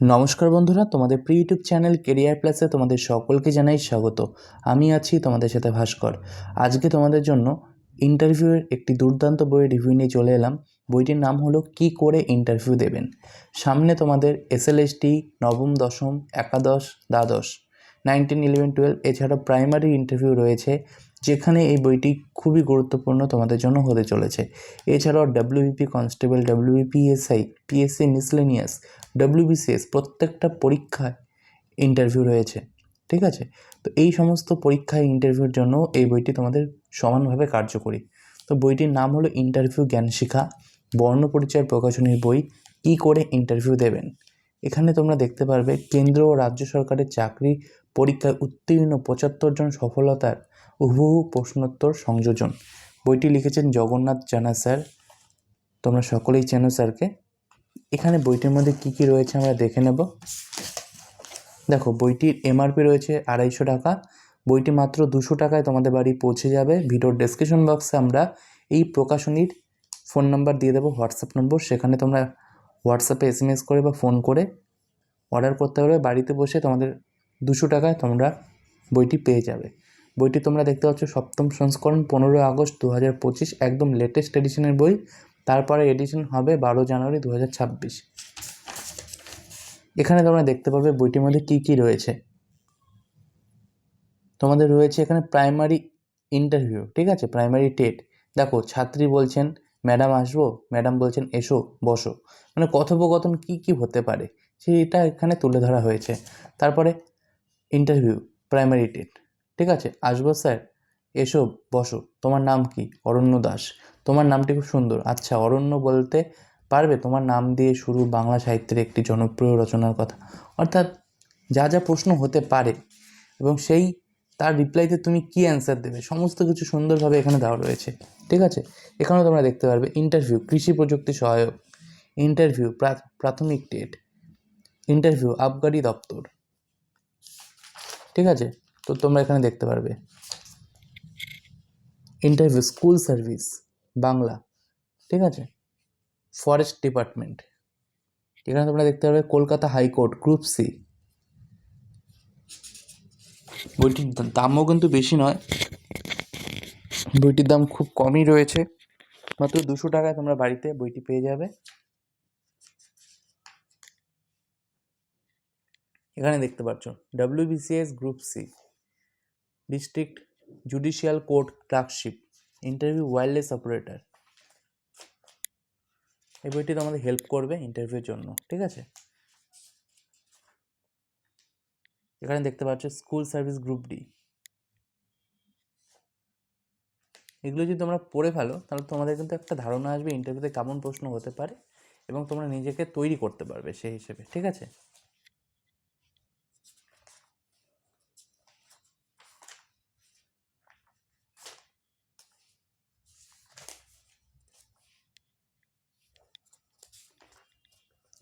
নমস্কার বন্ধুরা, তোমাদের প্রি ইউটিউব চ্যানেল কেরিয়ার প্লাসে তোমাদের সকলকে জানাই স্বাগত। আমি আছি তোমাদের সাথে ভাস্কর। আজকে তোমাদের জন্য ইন্টারভিউয়ের একটি দুর্দান্ত বইয়ের রিভিউ নিয়ে চলে এলাম। বইটির নাম হলো কি করে ইন্টারভিউ দেবেন? সামনে তোমাদের এসএলএসটি নবম, দশম, একাদশ, দ্বাদশ নাইনটিন ইলেভেন টুয়েলভ এছাড়া প্রাইমারি ইন্টারভিউ রয়েছে, যেখানে এই বইটি খুবই গুরুত্বপূর্ণ তোমাদের জন্য হতে চলেছে। এছাড়াও WBP constable WBP SI PSC miscellaneous WBCS প্রত্যেকটা পরীক্ষায় ইন্টারভিউ রয়েছে, ঠিক আছে? তো এই সমস্ত পরীক্ষায় ইন্টারভিউর জন্য এই বইটি তোমাদের সমানভাবে কার্যকরী। তো বইটির নাম হলো ইন্টারভিউ জ্ঞান শিখা বর্ণপরিচয় প্রকাশনীর বই, কী করে ইন্টারভিউ দেবেন? এখানে তোমরা দেখতে পারবে কেন্দ্র ও রাজ্য সরকারের চাকরি পরীক্ষায় উত্তীর্ণ পঁচাত্তর জন সফলতার হুবহু প্রশ্নোত্তর সংযোজন। বইটি লিখেছেন জগন্নাথ জানা স্যার। তোমরা সকলেই চেনো স্যারকে। এখানে বইটির মধ্যে কী কী রয়েছে আমরা দেখে নেব। দেখো, বইটির এমআরপি রয়েছে আড়াইশো টাকা। বইটি মাত্র দুশো টাকায় তোমাদের বাড়ি পৌঁছে যাবে। ভিডিওর ডেসক্রিপশন বক্সে আমরা এই প্রকাশনীর ফোন নাম্বার দিয়ে দেবো হোয়াটসঅ্যাপ নম্বর সেখানে তোমরা হোয়াটসঅ্যাপে এস এম এস করে বা ফোন করে অর্ডার করতে পারবে। বাড়িতে বসে তোমাদের দুশো টাকায় তোমরা বইটি পেয়ে যাবে। বইটি তোমরা দেখতে পাচ্ছ সপ্তম সংস্করণ পনেরোই আগস্ট দু হাজার পঁচিশ, একদম লেটেস্ট এডিশনের বই। তারপরে এডিশন হবে বারো জানুয়ারি দু হাজার ছাব্বিশ। এখানে তোমরা দেখতে পাবে বইটির মধ্যে কী কী রয়েছে। তোমাদের রয়েছে এখানে প্রাইমারি ইন্টারভিউ ঠিক আছে? প্রাইমারি টেট দেখো, ছাত্রী বলছেন ম্যাডাম আসব? ম্যাডাম বলছেন, এসো, বসো। মানে কথোপকথন কী কী হতে পারে? সেটা এখানে তুলে ধরা হয়েছে। তারপরে ইন্টারভিউ প্রাইমারি টেট ঠিক আছে? আসব স্যার? এসো, বসো। তোমার নাম কি? অরণ্য দাস। তোমার নামটি খুব সুন্দর। আচ্ছা অরণ্য বলতে পারবে? তোমার নাম দিয়ে শুরু বাংলা সাহিত্যের একটি জনপ্রিয় রচনার কথা। অর্থাৎ যা যা প্রশ্ন হতে পারে এবং সেই তার রিপ্লাইতে তুমি কী অ্যান্সার দেবে? সমস্ত কিছু সুন্দরভাবে এখানে দেওয়া রয়েছে। ঠিক আছে? এখানেও তোমরা দেখতে পারবে ইন্টারভিউ কৃষি প্রযুক্তি সহায়ক ইন্টারভিউ প্রাথমিক টেট ইন্টারভিউ আবগারি দপ্তর। ঠিক আছে? তো তোমরা এখানে দেখতে পারবে। Interview school service Bangla. ঠিক আছে? ফরেস্ট ডিপার্টমেন্ট এখানে তোমরা দেখতে পারবে, কলকাতা হাইকোর্ট গ্রুপ সি বইটির দামও কিন্তু বেশি নয়। বইটির দাম খুব কমই রয়েছে। মাত্র দুশো টাকায় তোমরা বাড়িতে বইটি পেয়ে যাবে। এখানে দেখতে পাচ্ছ WBCS group C district judicial court clerkship interview wireless operator এই বইটি তোমাদের হেল্প করবে ইন্টারভিউর জন্য, ঠিক আছে? এখানে দেখতে পাচ্ছ স্কুল সার্ভিস গ্রুপ ডি। এগুলো যদি তোমরা পড়ে ফেলো, তাহলে তোমাদের কিন্তু একটা ধারণা আসবে ইন্টারভিউতে কেমন প্রশ্ন হতে পারে এবং তোমরা নিজেকে তৈরি করতে পারবে সেই হিসেবে, ঠিক আছে?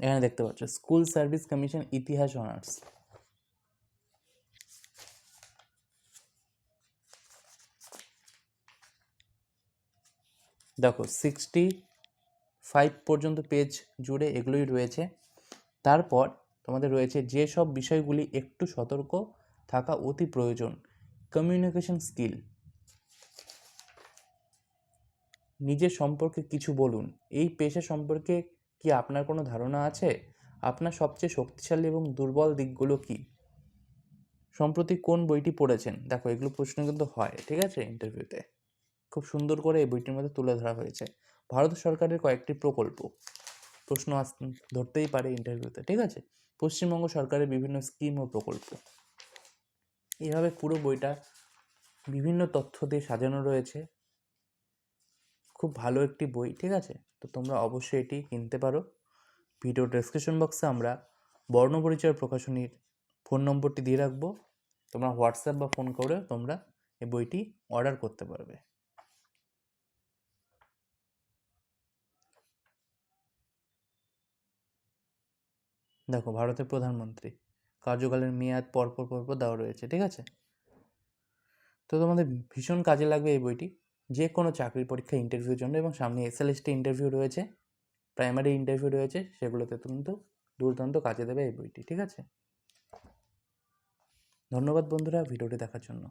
এখানে দেখতে পাচ্ছ, স্কুল সার্ভিস কমিশন ইতিহাস অনার্স। দেখো সিক্সটি ফাইভ পর্যন্ত পেজ জুড়ে এগুলোই রয়েছে। তারপর তোমাদের রয়েছে যেসব বিষয়গুলি একটু সতর্ক থাকা অতি প্রয়োজন। কমিউনিকেশন স্কিল নিজের সম্পর্কে কিছু বলুন। এই পেশা সম্পর্কে কি আপনার কোনো ধারণা আছে? আপনার সবচেয়ে শক্তিশালী এবং দুর্বল দিকগুলো কি? সম্প্রতি কোন বইটি পড়েছেন? দেখো এগুলো প্রশ্ন কিন্তু হয়, ঠিক আছে? ইন্টারভিউতে খুব সুন্দর করে এই বইটির মধ্যে তুলে ধরা হয়েছে। ভারত সরকারের কয়েকটি প্রকল্প। প্রশ্ন আস, ধরতেই পারে ইন্টারভিউতে ঠিক আছে? পশ্চিমবঙ্গ সরকারের বিভিন্ন স্কিম ও প্রকল্প। এইভাবে পুরো বইটা বিভিন্ন তথ্য দিয়ে সাজানো রয়েছে। খুব ভালো একটি বই, ঠিক আছে? তো তোমরা অবশ্যই এটি কিনতে পারো। ভিডিও ডেসক্রিপশন বক্সে আমরা বর্ণপরিচয় প্রকাশনীর ফোন নম্বরটি দিয়ে রাখব। তোমরা হোয়াটসঅ্যাপ বা ফোন করে তোমরা এই বইটি অর্ডার করতে পারবে। দেখো ভারতের প্রধানমন্ত্রী। কার্যকালের মেয়াদ পরপর পরপর দেওয়া রয়েছে, ঠিক আছে? তো তোমাদের ভীষণ কাজে লাগবে এই বইটি। যে কোনো চাকরির পরীক্ষা ইন্টারভিউর জন্য এবং সামনে এসএলএসটি ইন্টারভিউ রয়েছে প্রাইমারি ইন্টারভিউ রয়েছে, সেগুলোতে কিন্তু দুর্দান্ত কাজে দেবে এই বইটি, ঠিক আছে? ধন্যবাদ বন্ধুরা, ভিডিওটি দেখার জন্য।